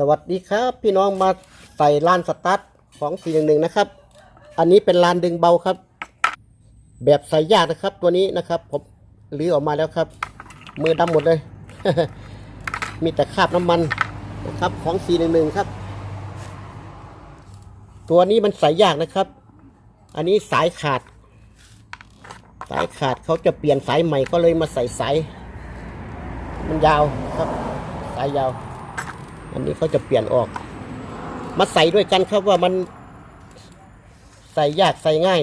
สวัสดีครับพี่น้องมาใส่ลานสตาร์ทของ411นะครับ อันนี้เป็นลานดึงเบาครับ แบบใส่ยากนะครับ ตัวนี้นะครับ ผมลื้อออกมาแล้วครับ มือดำหมดเลย มีแต่คราบน้ำมันนะครับของ411ครับ ตัวนี้มันใส่ยากนะครับ อันนี้สายขาด สายขาดเขาจะเปลี่ยนสายใหม่ก็เลยมาใส่สายมันยาวครับ สายยาว อันนี้เขาจะเปลี่ยนออก มาใส่ด้วยกันครับว่ามันใส่ยากใส่ง่าย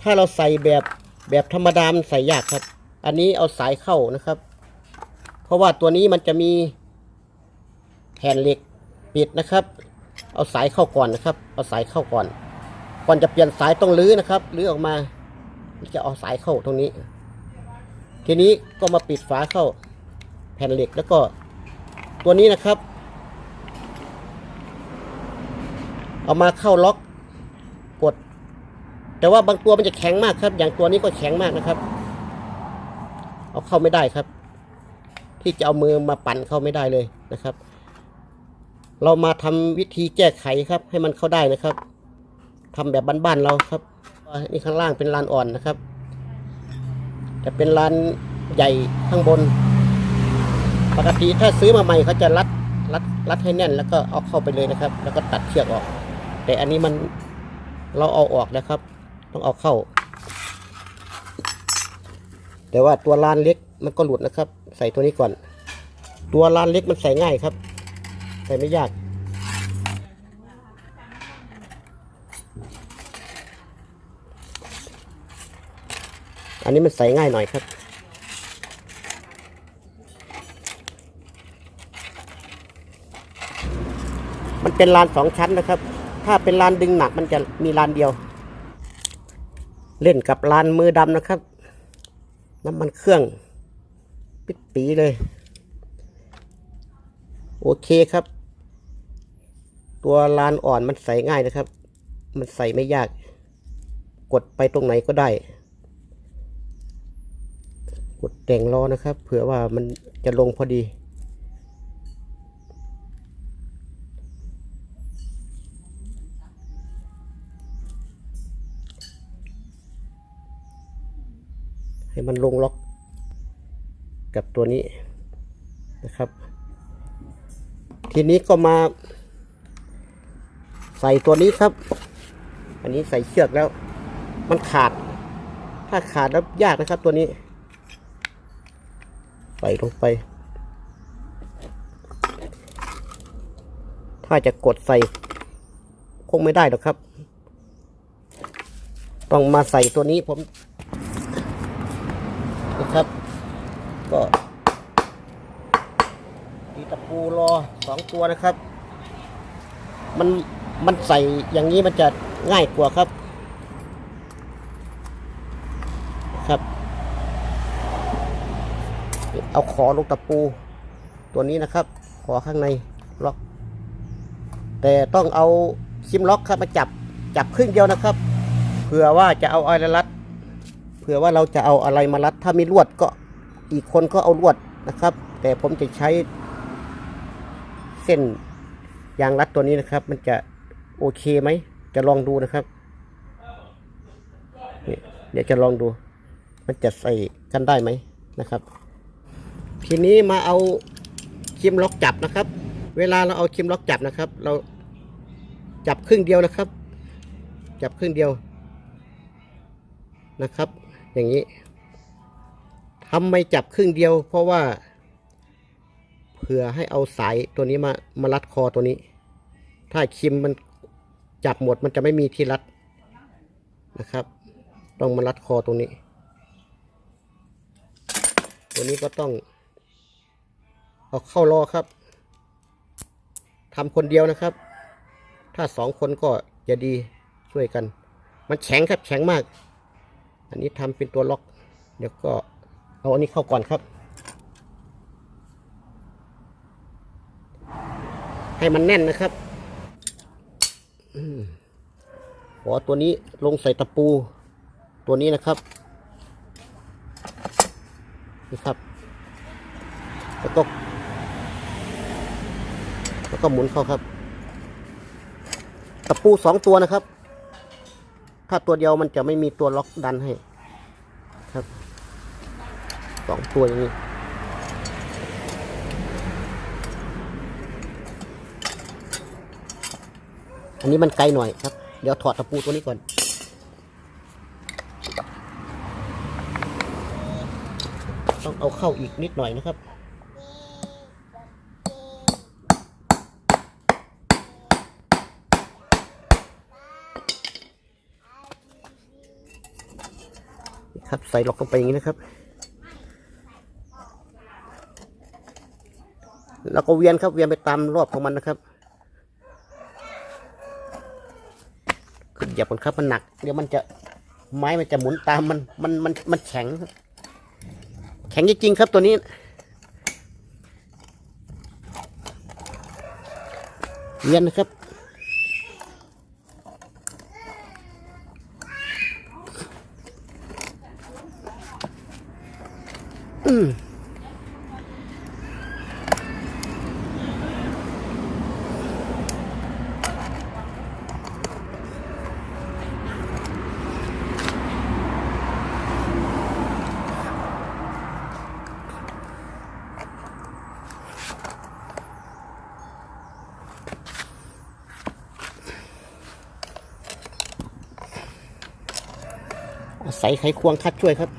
ถ้าเราใส่แบบแบบธรรมดามใส่ยากครับ อันนี้เอาสายเข้านะครับ เพราะว่าตัวนี้มันจะมีแผ่นเหล็กปิดนะครับ เอาสายเข้าก่อนนะครับ เอาสายเข้าก่อน ก่อนจะเปลี่ยนสายต้องลื้อนะครับลื้อออกมาจะเอาสายเข้าตรงนี้ ทีนี้ก็มาปิดฝาเข้าแผ่นเหล็กแล้วก็ ตัวนี้นะครับ เอามาเข้าล็อกกด แต่ว่าบางตัวมันจะแข็งมากครับ อย่างตัวนี้ก็แข็งมากนะครับ เอาเข้าไม่ได้ครับ ที่จะเอามือมาปั่นเข้าไม่ได้เลยนะครับ เรามาทำวิธีแก้ไขครับ ให้มันเข้าได้นะครับทำแบบบ้านๆเราครับนี่ข้างล่างเป็นลานอ่อนนะครับ จะเป็นลานใหญ่ข้างบน ปกติถ้าซื้อมาใหม่เขาจะรัดรัดรัดให้แน่น แล้วก็เอาเข้าไปเลยนะครับ แล้วก็ตัดเชือกออก แต่อันนี้มันเราเอาออกนะครับ ต้องเอาเข้า แต่ว่าตัวลานเล็กมันก็หลุดนะครับ ใส่ตัวนี้ก่อน ตัวลานเล็กมันใส่ง่ายครับ ใส่ไม่ยากอันนี้มันใส่ง่ายหน่อยครับ มันเป็นลานสองชั้นนะครับ ถ้าเป็นลานดึงหนักมันจะมีลานเดียว เล่นกับลานมือดำนะครับ น้ำมันเครื่อง ปิดปีเลย โอเคครับ ตัวลานอ่อนมันใส่ง่ายนะครับ มันใส่ไม่ยาก กดไปตรงไหนก็ได้ กดแต่งล้อนะครับ เผื่อว่ามันจะลงพอดี ให้มันลงล็อกกับตัวนี้นะครับ ทีนี้ก็มา ใส่ตัวนี้ครับ อันนี้ใส่เชือกแล้ว มันขาด ถ้าขาดแล้วยากนะครับตัวนี้ ใส่ลงไป ถ้าจะกดใส่ คงไม่ได้หรอกครับ ต้องมาใส่ตัวนี้ผม นะครับ ก็ตีตะปูร อสองตัวนะครับ มันมันใส่อย่างนี้มันจะง่ายกว่าครับ ครับ เอาขอลูกตะปู ตัวนี้นะครับ ขอข้างในล็อก แต่ต้องเอาซิมล็อกครับมาจับจับครึ่งเดียวนะครับ เผื่อว่าจะเอาอะไรรัด เผื่อว่าเราจะเอาอะไรมารัด ถ้ามีลวดก็อีกคนก็เอาลวดนะครับ แต่ผมจะใช้ เส้นยางรัดตัวนี้นะครับ มันจะโอเคไหม จะลองดูนะครับนี่เดี๋ยวจะลองดู มันจะใส่กันได้ไหมนะครับ ทีนี้มาเอาคิมล็อกจับนะครับ เวลาเราเอาคิมล็อกจับนะครับ เราจับครึ่งเดียวนะครับ จับครึ่งเดียวนะครับ อย่างนี้ทำไมจับครึ่งเดียว เพราะว่า เพื่อให้เอาสายตัวนี้มามารัดคอตัวนี้ ถ้าคิมมันจับหมดมันจะไม่มีที่รัดนะครับ ต้องมารัดคอตรงนี้ ตัวนี้ก็ต้องเอาเข้ารอครับทำคนเดียวนะครับ ถ้าสองคนก็จะดีช่วยกัน มันแข็งครับแข็งมาก อันนี้ทำเป็นตัวล็อก เดี๋ยวก็เอาอันนี้เข้าก่อนครับ ให้มันแน่นนะครับอืมขอตัวนี้ลงใส่ตะปู ตัวนี้นะครับนี่ครับ แล้วก็แล้วก็หมุนเข้าครับ ตะปูสองตัวนะครับ ถ้าตัวเดียวมันจะไม่มีตัวล็อกดันให้ ครับสองตัวอย่างนี้ อันนี้มันไกลหน่อยครับ เดี๋ยวถอดตะปูตัวนี้ก่อน ต้องเอาเข้าอีกนิดหน่อยนะครับครับใส่ล็อกลงไปอย่างนี้นะครับ แล้วก็เวียนครับเวียนไปตามรอบของมันนะครับ เหยียบมันครับมันหนัก เดี๋ยวมันจะไม้มันจะหมุนตามมันมันมันมันแข็ง แข็งจริงๆครับตัวนี้เวียนนะครับอา ศัยไขควงคัดช่วยครับ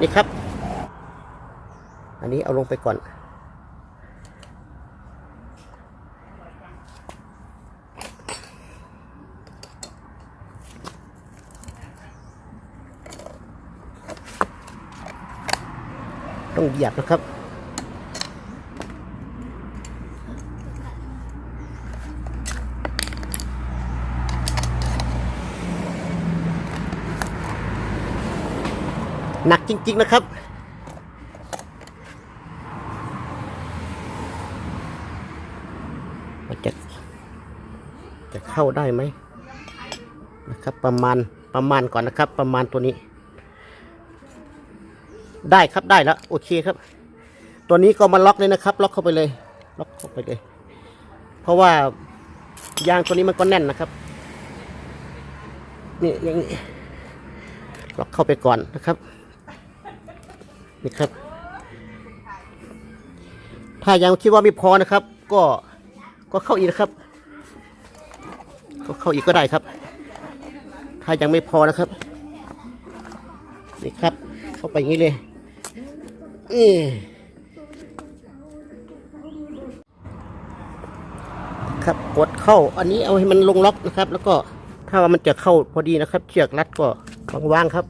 นี่ครับ อันนี้เอาลงไปก่อน ต้องเหยียบนะครับ หนักจริง ๆ นะครับจะจะเข้าได้ไหมนะครับ ประมาณประมาณก่อนนะครับ ประมาณตัวนี้ ได้ครับได้แล้วโอเคครับ ตัวนี้ก็มาล็อกเลยนะครับ ล็อกเข้าไปเลย ล็อกเข้าไปเลย เพราะว่ายางตัวนี้มันก็แน่นนะครับ นี่อย่างนี้ล็อกเข้าไปก่อนนะครับ นี่ครับ ถ้ายังคิดว่าไม่พอนะครับ ก็ก็เข้าอีกนะครับ ก็เข้าอีกก็ได้ครับ ถ้ายังไม่พอนะครับ นี่ครับ เข้าไปอย่างนี้เลย ครับกดเข้า อันนี้เอาให้มันลงล็อกนะครับ แล้วก็ถ้าว่ามันจะเข้าพอดีนะครับเชือกรัดก็วางๆครับ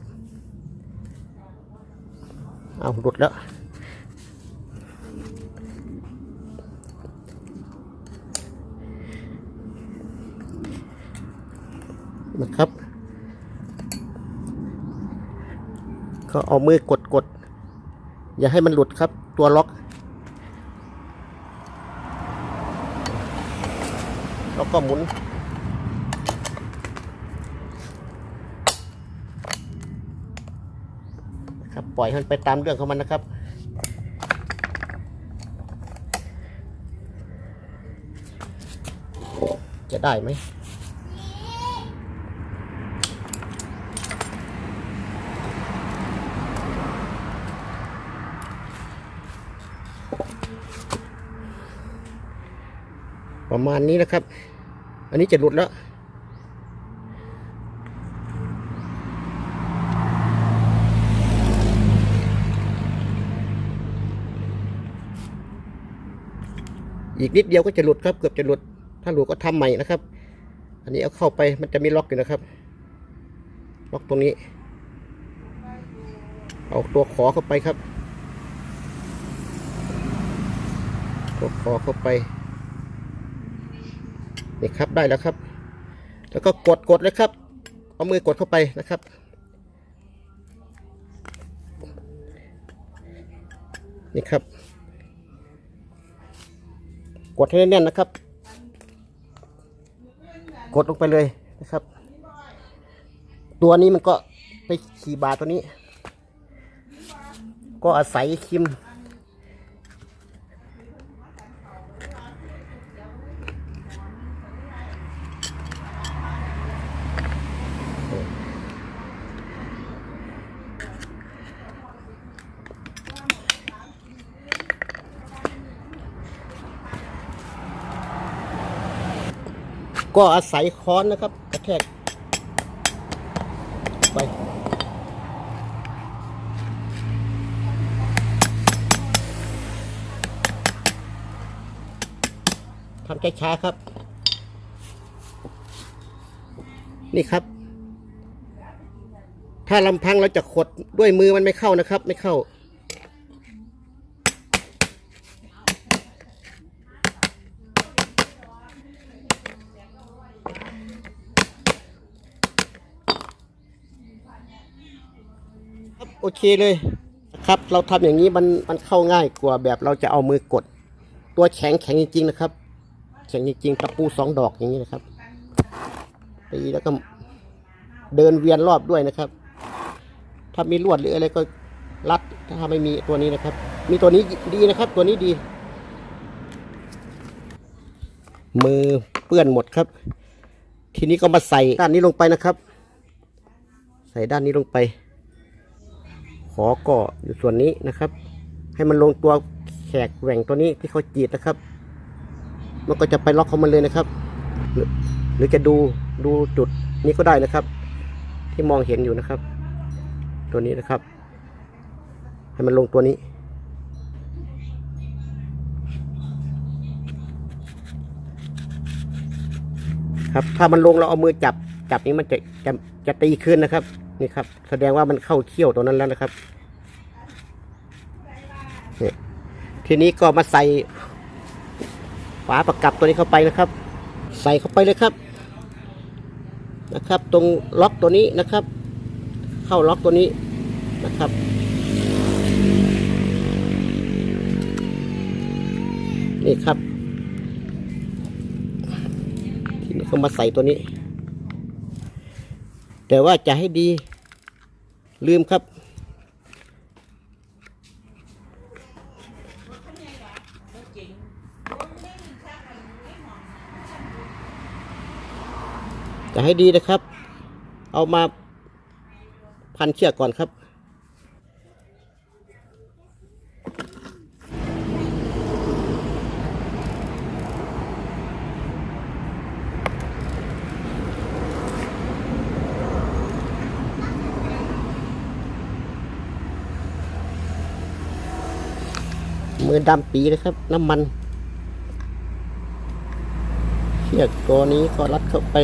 เอาหลุดแล้วนะครับ ก็เอามือกดกด อย่าให้มันหลุดครับ ตัวล็อก แล้วก็หมุน ครับปล่อยให้มันไปตามเรื่องของมันนะครับจะได้ไหม ประมาณนี้นะครับ อันนี้จะหลุดแล้ว อีกนิดเดียวก็จะหลุดครับ เกือบจะหลุด ถ้าหลุดก็ทำใหม่นะครับ อันนี้เอาเข้าไปมันจะมีล็อกอยู่นะครับ ล็อกตรงนี้ เอาตัวขอเข้าไปครับตัวขอเข้าไป นี่ครับได้แล้วครับ แล้วก็กดกดเลยครับ เอามือกดเข้าไปนะครับ นี่ครับ กดให้แน่นๆนะครับ กดลงไปเลยนะครับ ตัวนี้มันก็ไปขี่บาตัวนี้ ก็อาศัยคิม ก็อาศัยค้อนนะครับ กระแทกไป ทำช้าๆครับ นี่ครับ ถ้าลำพังเราจะขดด้วยมือมันไม่เข้านะครับ ไม่เข้า โอเคเลยนะครับ เราทำอย่างนี้มันมันเข้าง่ายกว่าแบบเราจะเอามือกด ตัวแข็งแข็งจริงๆนะครับ แข็งจริงๆตะปูสองดอกอย่างนี้นะครับตีแล้วก็เดินเวียนรอบด้วยนะครับ ถ้ามีลวดหรืออะไรก็รัดถ้าไม่มีตัวนี้นะครับ มีตัวนี้ดีนะครับ ตัวนี้ดี มือเปื้อนหมดครับ ทีนี้ก็มาใส่ด้านนี้ลงไปนะครับ ใส่ด้านนี้ลงไป ขอก่ออยู่ส่วนนี้นะครับ ให้มันลงตัวแขกแหว่งตัวนี้ที่เขาจีดนะครับ มันก็จะไปล็อกเของมันเลยนะครับหรหรือจะดูดูจุดนี้ก็ได้นะครับ ที่มองเห็นอยู่นะครับ ตัวนี้นะครับ ให้มันลงตัวนี้ครับถ้ามันลงเราเอามือจับจับนี้มันจะจะจะตีขึ้นนะครับ นี่ครับ แสดงว่ามันเข้าเขี้ยวตัวนั้นแล้วนะครับเนี่ยทีนี้ก็มาใส่ฝาประกับตัวนี้เข้าไปนะครับ ใส่เข้าไปเลยครับนะครับ ตรงล็อกตัวนี้นะครับ เข้าล็อกตัวนี้นะครับนี่ครับทีนี้ก็มาใส่ตัวนี้ แต่ว่าจะให้ดี ลืมครับจะให้ดีนะครับ เอามาพันเชือกก่อนครับ มือดำปีเลยครับ น้ำมันเชือกตัวนี้ก็รัดเข้าไป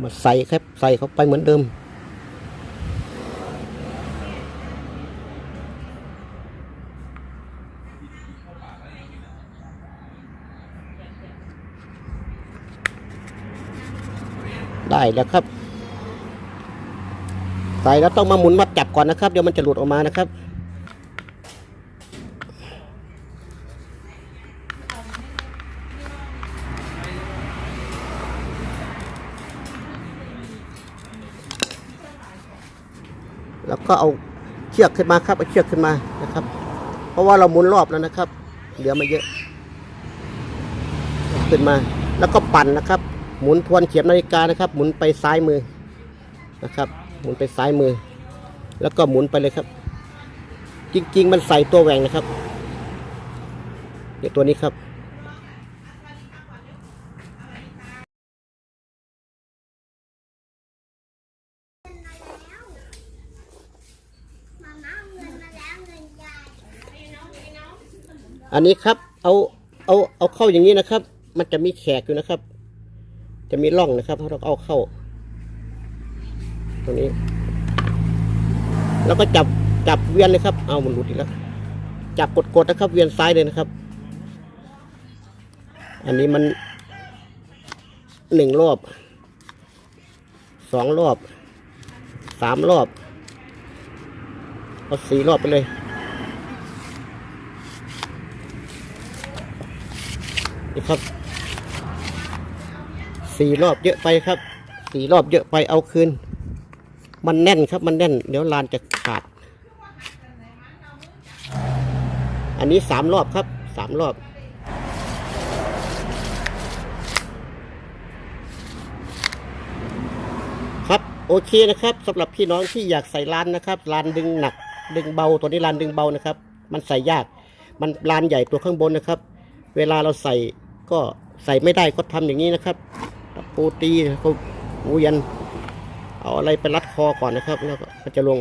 มาใส่ครับ ใส่เข้าไปเหมือนเดิม ได้แล้วครับ ใส่แล้วต้องมาหมุนมาจับก่อนนะครับ เดี๋ยวมันจะหลุดออกมานะครับ แล้วก็เอาเชือกขึ้นมาครับเอาเชือกขึ้นมานะครับ เพราะว่าเราหมุนรอบแล้วนะครับ เหลือมาเยอะ ขึ้นมา แล้วก็ปั่นนะครับ หมุนทวนเข็มนาฬิกานะครับ หมุนไปซ้ายมือนะครับ หมุนไปซ้ายมือ แล้วก็หมุนไปเลยครับ จริง ๆ มันใส่ตัวแหว่งนะครับเดี๋ยวตัวนี้ครับอันนี้ครับ เอา เอา เอาเข้าอย่างนี้นะครับ มันจะมีแขกอยู่นะครับ จะมีร่องนะครับเราเอาเข้า ตรงนี้ แล้วก็จับจับเวียนเลยครับ เอามันหลุดอีกแล้วจับกดๆนะครับ เวียนซ้ายเลยนะครับ อันนี้มันหนึ่งรอบสองรอบสามรอบเอาสี่รอบไปเลยนี่ครับ สี่รอบเยอะไปครับสี่รอบเยอะไปเอาคืน มันแน่นครับมันแน่น เดี๋ยวลานจะขาด อันนี้สามรอบครับสามรอบ ครับโอเคนะครับสำหรับพี่น้องที่อยากใส่ลานนะครับลานดึงหนัก ดึงเบาตัวนี้ลานดึงเบานะครับ มันใส่ยาก มันลานใหญ่ตัวข้างบนนะครับ เวลาเราใส่ก็ใส่ไม่ได้ก็ทำอย่างนี้นะครับ ปูตีก็เวียนเอาอะไรไปรัดคอก่อนนะครับ แล้วก็มันจะลง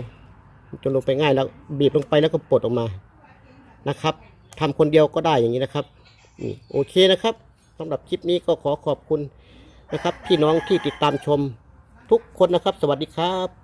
มันจะลงไปง่ายแล้ว บีบลงไปแล้วก็ปลดออกมานะครับทำคนเดียวก็ได้อย่างนี้นะครับนี่โอเคนะครับสำหรับคลิปนี้ก็ขอขอบคุณนะครับ พี่น้องที่ติดตามชมทุกคนนะครับ สวัสดีครับ